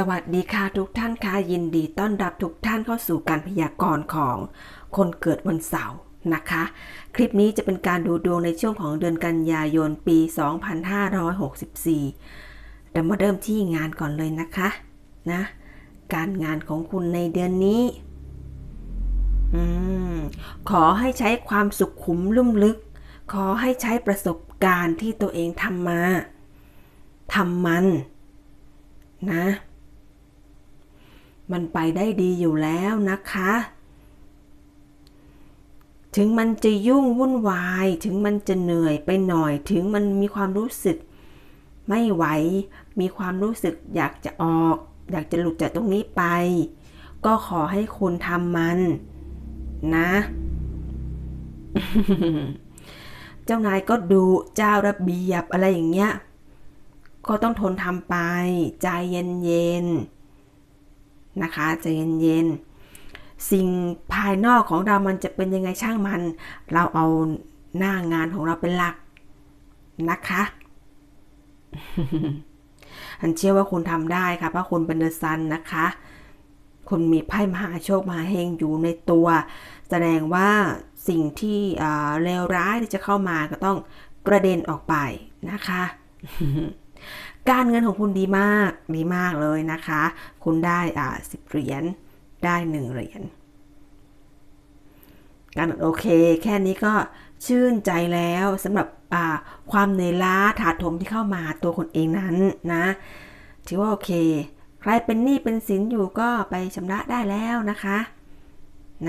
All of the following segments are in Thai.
สวัสดีค่ะทุกท่านค่ะยินดีต้อนรับทุกท่านเข้าสู่การพยากรณ์ของคนเกิดวันเสาร์นะคะ คลิปนี้จะเป็นการดูดวงในช่วงของเดือนกันยายนปี 2564เดี๋ยวมาเริ่มที่งานก่อนเลยนะคะนะการงานของคุณในเดือนนี้อขอให้ใช้ความสุขขุมลุ่มลึก ขอให้ใช้ประสบการณ์ที่ตัวเองทำมาทำมันนะ มันไปได้ดีอยู่แล้วนะคะ ถึงมันจะยุ่งวุ่นวาย ถึงมันจะเหนื่อยไปหน่อย ถึงมันมีความรู้สึก ไม่ไหว มีความรู้สึกอยากจะออก อยากจะหลุดจากตรงนี้ไป ก็ขอให้คุณทำมัน นะ เจ้านายก็ดูเจ้าระเบียบอะไรอย่างเงี้ย ก็ต้องทนทำไป ใจเย็นๆ นะคะใจเย็นๆสิ่งภายนอกของเรามันจะเป็นยังไงช่างมัน เราเอาหน้างานของเราเป็นหลักนะคะอันเชื่อว่าคุณทำได้ค่ะเพราะคุณเป็นเดอะซันนะคะ คุณมีไพ่มหาโชคมหาเฮงอยู่ในตัว แสดงว่าสิ่งที่เลวร้ายที่จะเข้ามาก็ต้องกระเด็นออกไปนะคะ การเงินของคุณดีมากดีมากเลยนะคะ คุณได้อ่าสิบเหรียญได้หนึ่งเหรียญการโอเค แค่นี้ก็ชื่นใจแล้วสำหรับความเหนื่อยล้าถาถมที่เข้ามาตัวคนเองนั้นนะถือว่าโอเค ใครเป็นหนี้เป็นสินอยู่ก็ไปชำระได้แล้วนะคะ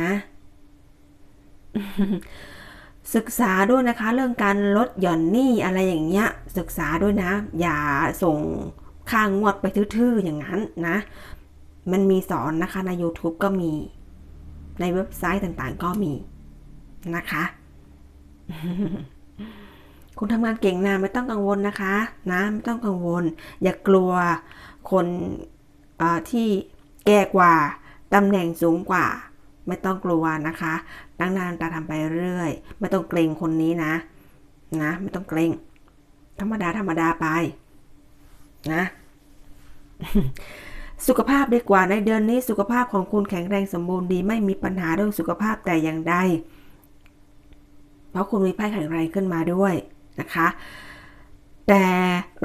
นะ ศึกษาด้วยนะคะ เรื่องการลดหย่อนหนี้อะไรอย่างเงี้ย ศึกษาด้วยนะ อย่าส่งค่างวดไปทื่อๆอย่างนั้นนะ มันมีสอนนะคะใน YouTube ก็มี ในเว็บไซต์ต่างๆ ก็มีนะคะ คุณทำงานเก่งนะไม่ต้องกังวลนะคะ นะไม่ต้องกังวล อย่ากลัวคนที่แก่กว่าตำแหน่งสูงกว่า ไม่ต้องกลัวนะคะตั้งนานตาทำไปเรื่อย ไม่ต้องเกรงคนนี้นะ นะ ไม่ต้องเกรงธรรมดาธรรมดาไป นะ สุขภาพดีกว่าในเดือนนี้สุขภาพของคุณแข็งแรงสมบูรณ์ดีไม่มีปัญหาเรื่องสุขภาพแต่อย่างใดเพราะคุณมีไพ่แข็งแรงขึ้นมาด้วยนะคะแต่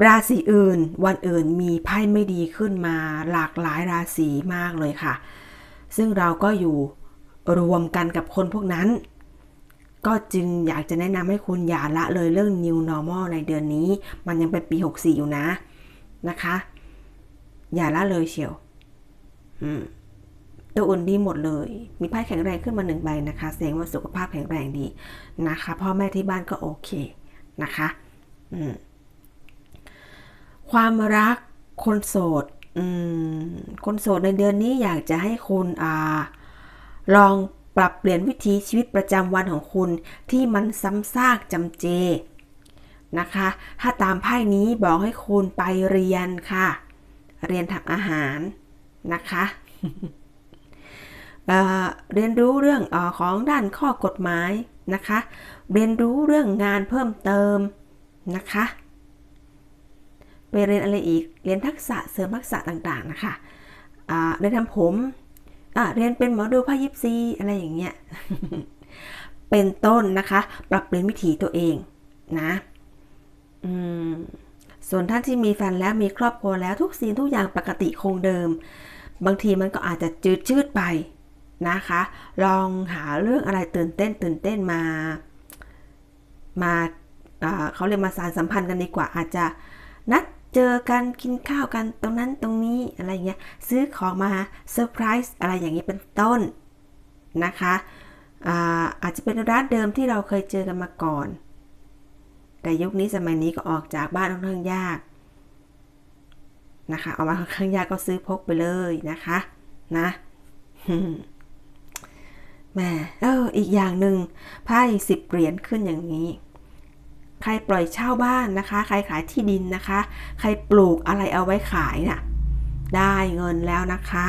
ราศีอื่นวันอื่นมีไพ่ไม่ดีขึ้นมาหลากหลายราศีมากเลยค่ะ ซึ่งเราก็อยู่ รวมกันกับคนพวกนั้น ก็จึงอยากจะแนะนำให้คุณอย่าละเลยเรื่อง new normal ในเดือนนี้ มันยังเป็นปี 64 อยู่นะนะคะ อย่าละเลยเชียวตัวอุ่นดีหมดเลย มีไพ่แข็งแรงขึ้นมาหนึ่งใบนะคะแสดงว่าสุขภาพแข็งแรงดีนะคะ พ่อแม่ที่บ้านก็โอเคนะคะความรักคนโสดคนโสดในเดือนนี้อยากจะให้คุณอ่า ลองปรับเปลี่ยนวิถีชีวิตประจำวันของคุณที่มันซ้ำซากจำเจนะคะ ถ้าตามไพ่นี้บอกให้คุณไปเรียนค่ะ เรียนทำอาหารนะคะเเรียนรู้เรื่องอของด้านข้อกฎหมายนะคะ เรียนรู้เรื่องงานเพิ่มเติมนะคะ ไปเรียนอะไรอีก เรียนทักษะเสริมทักษะต่างๆนะคะเรียนทำผม อะเรียนเป็นหมอดูพายิปซีอะไรอย่างเงี้ย เป็นต้นนะคะ ปรับเปลี่ยนวิถีตัวเองนะอืมส่วนท่านที่มีแฟนแล้วมีครอบครัวแล้วทุกสิ่งทุกอย่างปกติคงเดิม บางทีมันก็อาจจะจืดชืดไปนะคะ ลองหาเรื่องอะไรตื่นเต้น ตื่นเต้นมา มาเขาเรียกมาสารสัมพันธ์กันดีกว่าอาจจะนัด เจอกันกินข้าวกันตรงนั้นตรงนี้อะไรเงี้ยซื้อของมาเซอร์ไพรส์อะไรอย่างนี้เป็นต้นนะคะอาอาจจะเป็นร้านเดิมที่เราเคยเจอกันมาก่อน แต่ยุคนี้สมัยนี้ก็ออกจากบ้านค่อนข้างยากนะคะออกมาค่อนข้างยากก็ซื้อพกไปเลยนะคะนะแม่เอออีกอย่างหนึ่งไพ่สิบเหรียญขึ้นอย่างนี้ ใครปล่อยเช่าบ้านนะคะ ใครขายที่ดินนะคะ ใครปลูกอะไรเอาไว้ขายนะ่ะได้เงินแล้วนะคะ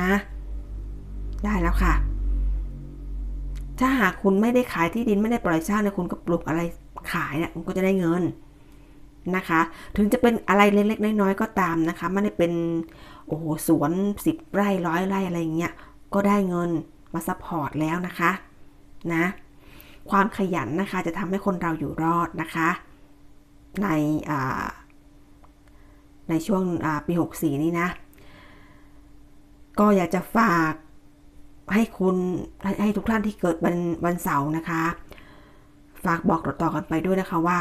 นะ ได้แล้วค่ะ ถ้าหากคุณไม่ได้ขายที่ดินไม่ได้ปล่อยเช่าเนี่ยคุณก็ปลูกอะไรขายเนี่ยคุณก็จะได้เงินนะคะ ถึงจะเป็นอะไรเล็กๆน้อยๆก็ตามนะคะไม่ได้เป็นโอ้โหสวนสิบไร่ร้อยไร่อะไรอย่างเงี้ยก็ได้เงินมาซัพพอร์ตแล้วนะคะ นะ ความขยันนะคะ จะทำให้คนเราอยู่รอดนะคะ ในในช่วงปี 64 นี้นะ ก็อยากจะฝากให้คุณให้ทุกท่านที่เกิดวันวันเสาร์นะคะ ฝากบอกต่อๆกันไปด้วยนะคะว่า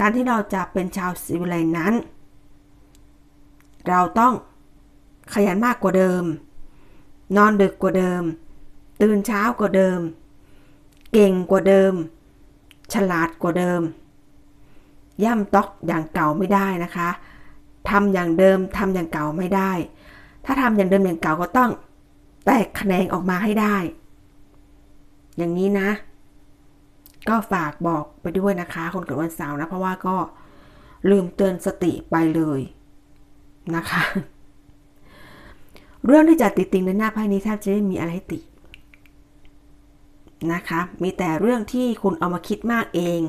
การที่เราจะเป็นชาวสิวิไลนั้น เราต้องขยันมากกว่าเดิม นอนดึกกว่าเดิม ตื่นเช้ากว่าเดิม เก่งกว่าเดิม ฉลาดกว่าเดิม ย่ำต๊อกอย่างเก่าไม่ได้นะคะทำอย่างเดิมทำอย่างเก่าไม่ได้ ถ้าทำอย่างเดิมอย่างเก่าก็ต้อง แตกแขนงออกมาให้ได้ อย่างนี้นะ ก็ฝากบอกไปด้วยนะคะ คนเกิดวันเสาร์นะ เพราะว่าก็ลืมเตือนสติไปเลยนะคะ เรื่องที่จะติดติงในหน้าไพ่นี้แทบจะไม่มีอะไรติ นะคะ มีแต่เรื่องที่คุณเอามาคิดมากเอง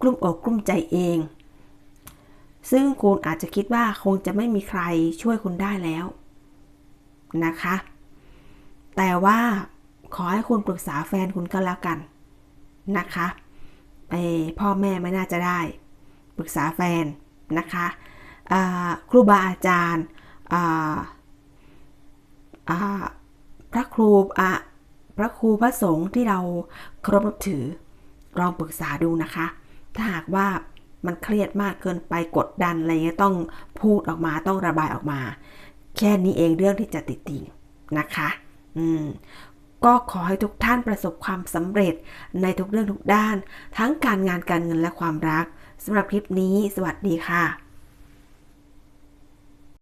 กลุ้มอกกลุ้มใจเอง ซึ่งคุณอาจจะคิดว่าคงจะไม่มีใครช่วยคุณได้แล้วนะคะ แต่ว่าขอให้คุณปรึกษาแฟนคุณก็แล้วกันนะคะไอพ่อแม่ไม่น่าจะได้ ปรึกษาแฟนนะคะครูบาอาจารย์พระครู พระครูพระสงฆ์ที่เราเคารพนับถือลองปรึกษาดูนะคะ ถ้าหากว่ามันเครียดมากเกินไปกดดันอะไรเงี้ยต้องพูดออกมาต้องระบายออกมา แค่นี้เองเรื่องที่จะติดติงนะคะ อืมก็ขอให้ทุกท่านประสบความสำเร็จในทุกเรื่องทุกด้าน ทั้งการงานการเงินและความรักสำหรับคลิปนี้ สวัสดีค่ะ